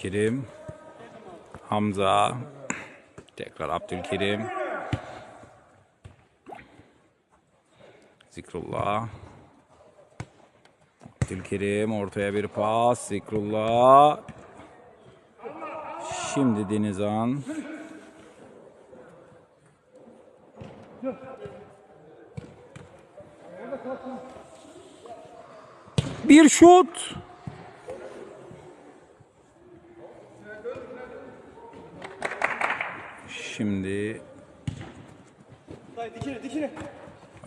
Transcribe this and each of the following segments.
Abdülkerim. Hamza. Tekrar Abdülkerim. Zikrullah. Abdülkerim ortaya bir pas. Zikrullah. Şimdi Denizhan. Bir şut. Şimdi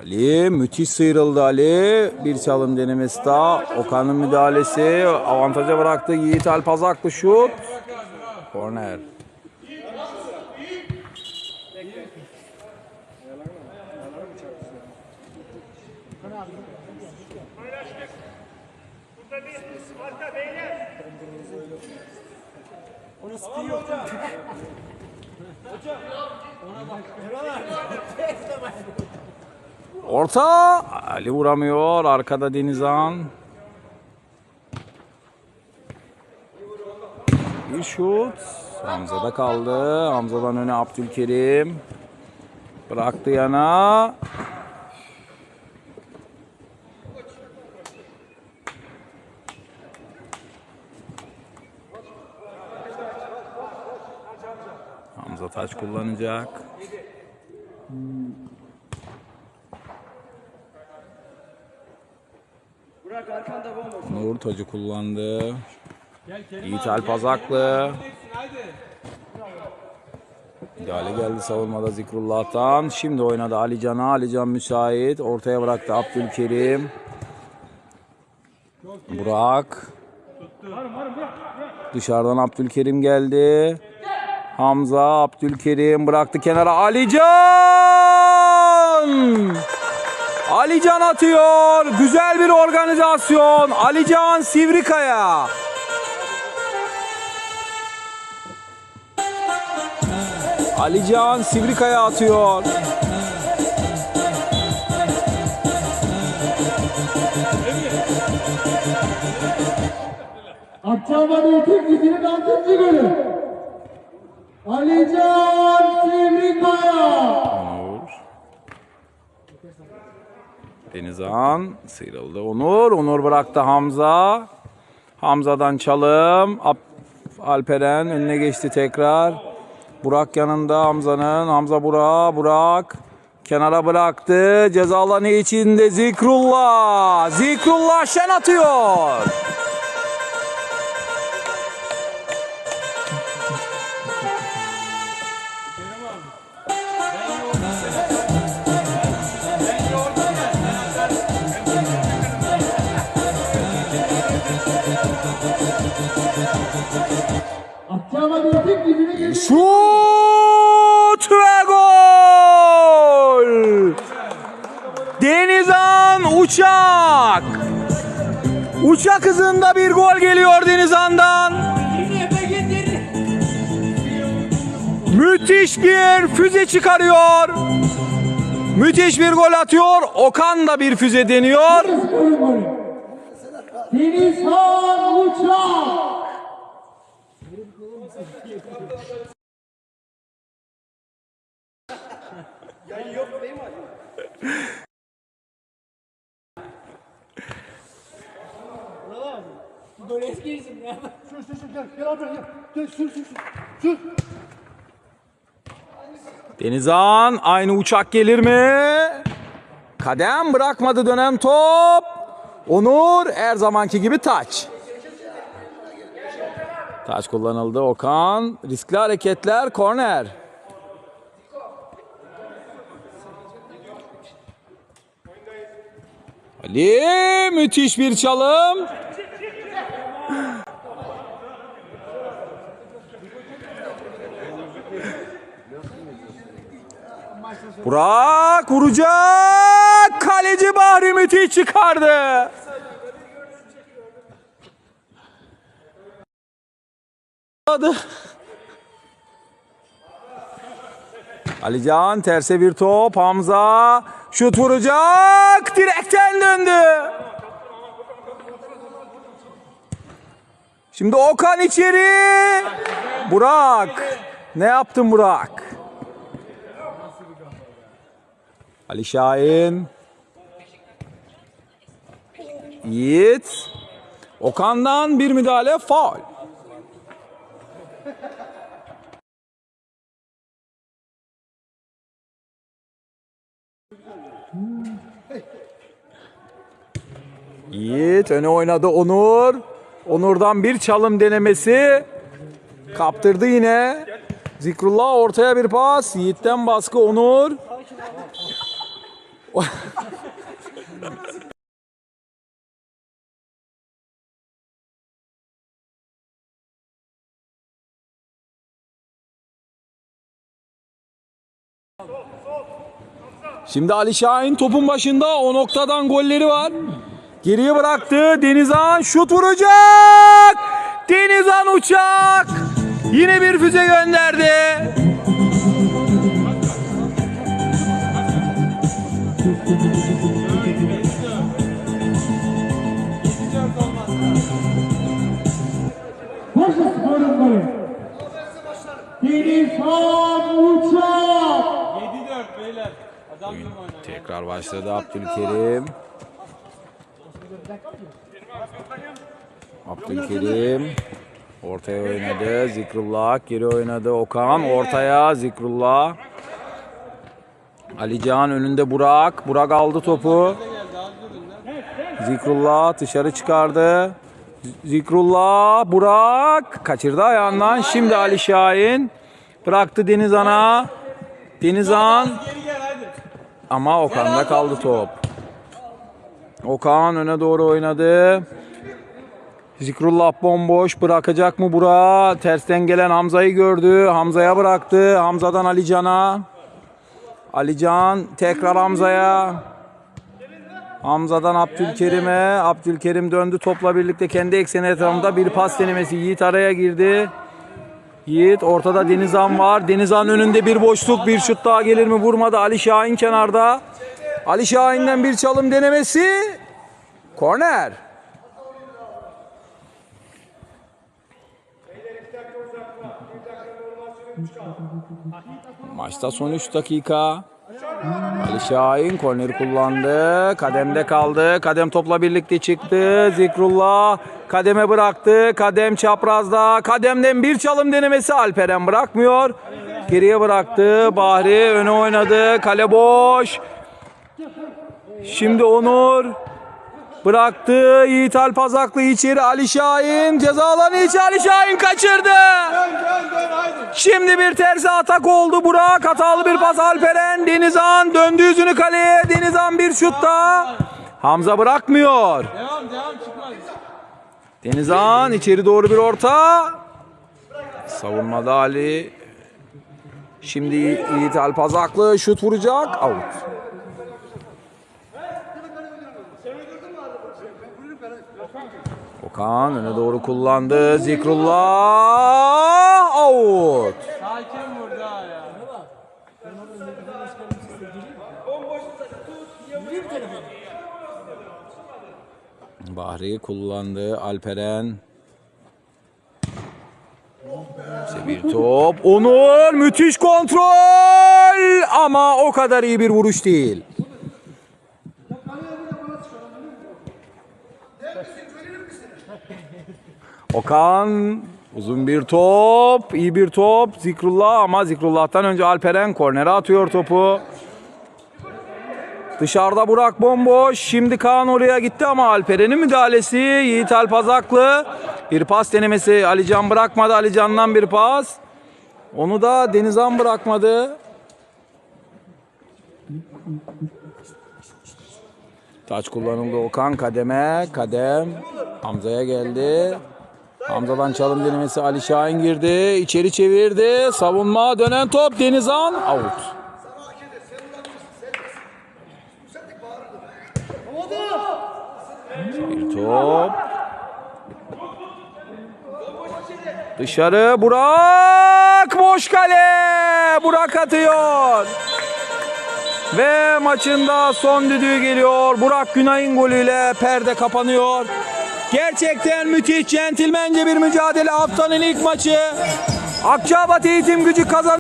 Ali müthiş sıyrıldı Ali. Bir çalım denemesi daha. Okan'ın müdahalesi avantaja bıraktı. Yiğit Alpazaklı şut. Korner. Orta. Ali vuramıyor. Arkada Denizhan. Bir şut. Hamza'da kaldı. Hamza'dan öne Abdülkerim. Bıraktı yana. Hamza taç kullanacak. Nur tacı kullandı. Yiğit Alpazaklı. Müdahale geldi savunmada Zikrullah'tan. Şimdi oynadı Alican'a. Alican müsait. Ortaya bıraktı Abdülkerim. Burak. Dışarıdan Abdülkerim geldi. Hamza, Abdülkerim bıraktı kenara. Alican! Alican atıyor. Güzel bir organizasyon. Alican Sivrikaya. Alican Sivrikaya atıyor. Akçabat Eğitim Gücü'nün 6. golü. Alican Sivrikaya. Onur. Denizhan sıyrıldı. Onur. Onur bıraktı Hamza. Hamza'dan çalım. Alperen önüne geçti tekrar. Burak yanında Hamza'nın. Hamza Burak. Burak. Kenara bıraktı. Ceza alanı içinde Zikrullah. Zikrullah şen atıyor. Uçak! Uçak hızında bir gol geliyor Denizhan'dan. Müthiş bir füze çıkarıyor. Müthiş bir gol atıyor. Okan da bir füze deniyor. Golün golü. Denizhan Uçak. Denizhan aynı uçak gelir mi? Kadem bırakmadı dönen top. Onur her zamanki gibi taç. Taç kullanıldı Okan. Riskli hareketler korner. Ali müthiş bir çalım. Burak vuracak. Kaleci Bahri müthiş çıkardı. Adı. Alican terse bir top. Hamza şut vuracak. Direkten döndü. Şimdi Okan içeri. Burak. Ne yaptın Burak? Ali Şahin. Yiğit. Okan'dan bir müdahale faul. Yiğit öne oynadı Onur. Onur'dan bir çalım denemesi. Kaptırdı yine. Zikrullah ortaya bir pas. Yiğit'ten baskı Onur. Şimdi Ali Şahin topun başında o noktadan golleri var. Geriye bıraktı. Denizhan şut vuracak. Denizhan uçak. Yine bir füze gönderdi. Bursa Spor'un golü. Denizhan Uçak. 7-4 beyler. Adam gibi oynar. Tekrar başladı Abdülkerim. Abdülkerim ortaya oynadı. Zikrullah geri oynadı. Okan ortaya Zikrullah. Alican önünde Burak. Burak aldı topu. Zikrullah dışarı çıkardı. Zikrullah Burak kaçırdı ayağından. Şimdi Ali Şahin bıraktı gel hadi. ama Okan'da kaldı top. Okan öne doğru oynadı. Zikrullah bomboş bırakacak mı Burak? Tersten gelen Hamza'yı gördü. Hamza'ya bıraktı. Hamza'dan Alican'a. Alican tekrar Hamza'ya. Hamza'dan Abdülkerim'e. Abdülkerim döndü topla birlikte kendi ekseni etrafında bir pas denemesi. Yiğit araya girdi. Yiğit ortada Denizhan var. Denizhan önünde bir boşluk. Bir şut daha gelir mi? Vurmadı. Ali Şahin kenarda. Ali Şahin'den bir çalım denemesi. Korner. Maçta son 3 dakika. Ali Şahin korneri kullandı. Kademde kaldı. Kadem topla birlikte çıktı. Zikrullah kademe bıraktı. Kadem çaprazda. Kademden bir çalım denemesi Alperen bırakmıyor. Geriye bıraktı. Bahri öne oynadı. Kale boş. Şimdi Onur bıraktı. Yiğit Alpazaklı içeri. Ali Şahin ceza alanı içi. Ali Şahin kaçırdı. Şimdi bir tersi atak oldu Burak. Hatalı bir pas Alperen. Denizhan döndü yüzünü kaleye. Denizhan bir şutta. Hamza bırakmıyor. Devam içeri doğru bir orta. Savunmada Ali. Şimdi Yiğit Alpazaklı şut vuracak. Out. Okan öne doğru kullandı. Zikrullah. Out. Sakin burada ya. Bahri kullandı. Alperen. Bir top. Onur müthiş kontrol ama o kadar iyi bir vuruş değil. Okan uzun bir top, iyi bir top. Zikrullah ama Zikrullah'tan önce Alperen kornere atıyor topu. Dışarıda Burak bomboş. Şimdi Kaan oraya gitti ama Alperen'in müdahalesi. Yiğit Alpazaklı. Bir pas denemesi. Alican bırakmadı. Alican'dan bir pas. Onu da Denizhan bırakmadı. Taç kullanıldı Okan kademe. Kadem. Hamza'ya geldi. Hamza'dan çalım denemesi Ali Şahin girdi. İçeri çevirdi. Savunma dönen top Denizhan. Out. Bir top. Dışarı Burak boş kale. Burak atıyor. Ve maçında son düdüğü geliyor. Burak Günay'ın golüyle perde kapanıyor. Gerçekten müthiş centilmence bir mücadele haftanın ilk maçı. Akçabat Eğitim Gücü kazan.